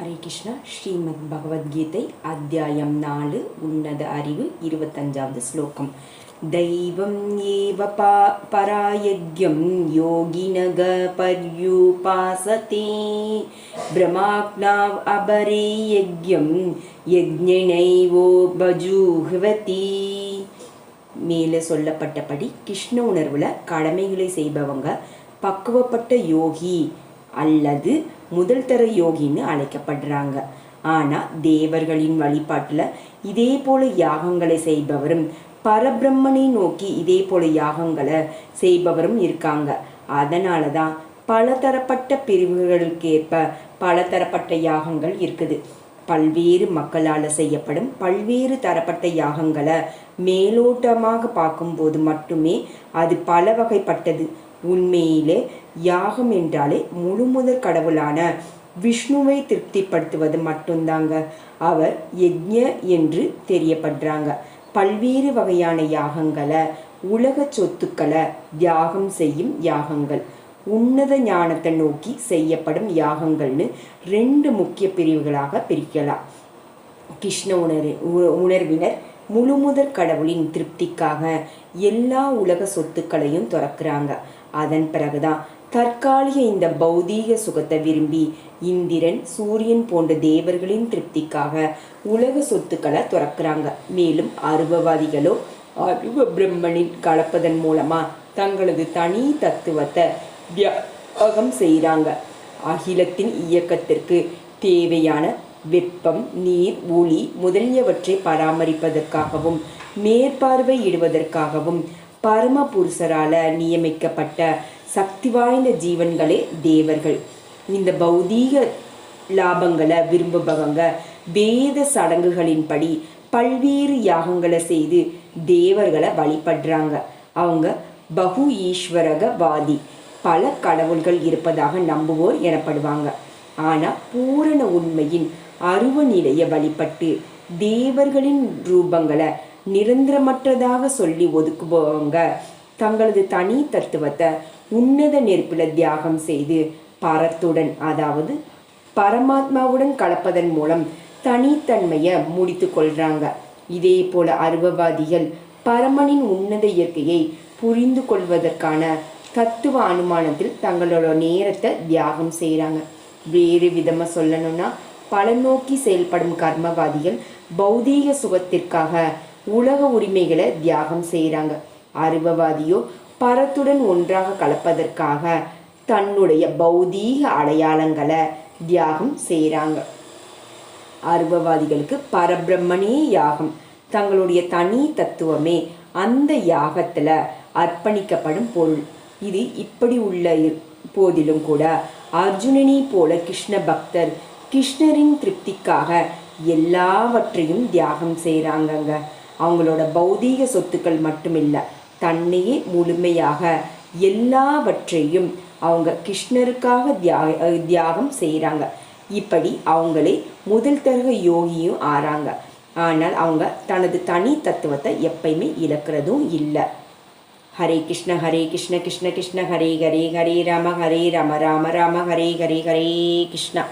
ஹரே கிருஷ்ணா ஸ்ரீமத் பகவத்கீதை அத்தியாயம் நாலு உன்னத அறிவு இருபத்தஞ்சாவது ஸ்லோகம். தெய்வம் ஏவ பா பராயக்யம் யோகினக பர்யூபாசதே. பிரமாக்னா அபரே யக்யம் யஜ்ஞனைவோ பஜூஹுவதி. மேலே சொல்லப்பட்டபடி கிருஷ்ண உணர்வில் கடமைகளை செய்பவங்க பக்குவப்பட்ட யோகி அல்லது முதல் தர யோகின்னு அழைக்கப்படுறாங்க. ஆனா தேவர்களின் வழிபாட்டுல இதே போல யாகங்களை செய்பவரும் பரபிரம்மனை நோக்கி இதே போல யாகங்களை செய்பவரும் இருக்காங்க. அதனால தான் பலதரப்பட்ட பிரிவுகளுக்கேற்ப பலதரப்பட்ட யாகங்கள் இருக்குது. பல்வேறு மக்களால் செய்யப்படும் பல்வேறு தரப்பட்ட யாகங்களை மேலோட்டமாக பார்க்கும்போது மட்டுமே அது பல வகைப்பட்டது உண்மையிலே யாகம் என்றாலே முழுமுதற் கடவுளான விஷ்ணுவை திருப்திப்படுத்துவது மட்டும்தாங்க. அவர் யஜ்ய என்று தெரியப்படுறாங்க. பல்வேறு வகையான யாகங்களை உலக சொத்துக்களை தியாகம் செய்யும் யாகங்கள் உன்னத ஞானத்தை நோக்கி செய்யப்படும் யாகங்கள்னு ரெண்டு முக்கிய பிரிவுகளாக பிரிக்கலாம். கிருஷ்ண உணர் உணர்வினர் முழுமுதற் கடவுளின் திருப்திக்காக எல்லா உலக சொத்துக்களையும் துறக்கிறாங்க. அதன் பிறகுதான் தற்காலிக இந்த பௌதீக சுகத்தை விரும்பி இந்திரன் சூரியன் போன்ற தேவர்களின் திருப்திக்காக உலக சொத்துக்களை துறக்கிறாங்க. மேலும் அருவவாதிகளோ அருவ பிரம்மனின் கலப்பதன் மூலமா தங்களது தனி தத்துவத்தை தியாகம் செய்கிறாங்க அகிலத்தின் இயக்கத்திற்கு தேவையான வெப்பம் நீர் ஒளி முதலியவற்றை பராமரிப்பதற்காகவும் மேற்பார்வையிடுவதற்காகவும் பரமபுருஷரால நியமிக்கப்பட்ட சக்தி வாய்ந்த ஜீவன்களே தேவர்கள். இந்த பௌதீக லாபங்களை விரும்புபவங்க வேத சடங்குகளின்படி பல்வேறு யாகங்களை செய்து தேவர்களை வழிபடுறாங்க. அவங்க பகு ஈஸ்வரகவாதி. பல கடவுள்கள் இருப்பதாக நம்புவோர் எனப்படுவாங்க. ஆனால் பூரண உண்மையின் அருவநிலையை வழிபட்டு தேவர்களின் ரூபங்களை நிரந்தரமற்றதாக சொல்லி ஒதுக்குபவங்க. தங்களது தனி தத்துவத்தை உன்னத நெருப்பில் தியாகம் செய்து பரத்துடன் அதாவது பரமாத்மாவுடன் கலப்பதன் மூலம் தனித்தன்மையை முடித்து கொள்கிறாங்க இதே போல அருவவாதிகள் பரமனின் உன்னத இயற்கையை புரிந்து கொள்வதற்கான தத்துவ அனுமானத்தில் தங்களோட நேரத்தை தியாகம் செய்கிறாங்க வேறு விதமாக சொல்லணும்னா பலநோக்கி செயல்படும் கர்மவாதிகள் பௌதீக சுகத்திற்காக உலக உரிமைகளை தியாகம் செய்கிறாங்க அருவவாதியோ பரத்துடன் ஒன்றாக கலப்பதற்காக தன்னுடைய பௌதீக அடையாளங்களை தியாகம் செய்கிறாங்க அருவவாதிகளுக்கு பரபிரம்மனே யாகம். தங்களுடைய தனி தத்துவமே அந்த யாகத்தில் அர்ப்பணிக்கப்படும் பொருள். இது இப்படி உள்ள போதிலும் கூட அர்ஜுனனை போல கிருஷ்ண பக்தர் கிருஷ்ணரின் திருப்திக்காக எல்லாவற்றையும் தியாகம் செய்கிறாங்கங்க அவங்களோட பௌதீக சொத்துக்கள் மட்டுமில்லை தன்னையே முழுமையாக எல்லாவற்றையும் அவங்க கிருஷ்ணருக்காக தியாக தியாகம் செய்கிறாங்க இப்படி அவங்களே முதல் தரக யோகியும் ஆறாங்க. ஆனால் அவங்க தனது தனி தத்துவத்தை எப்பயுமே இழக்கிறதும் இல்லை. ஹரே கிருஷ்ண ஹரே கிருஷ்ண கிருஷ்ண கிருஷ்ண ஹரே ஹரே ஹரே ராம ஹரே ராம ராம ராம ஹரே ஹரே ஹரே கிருஷ்ணா.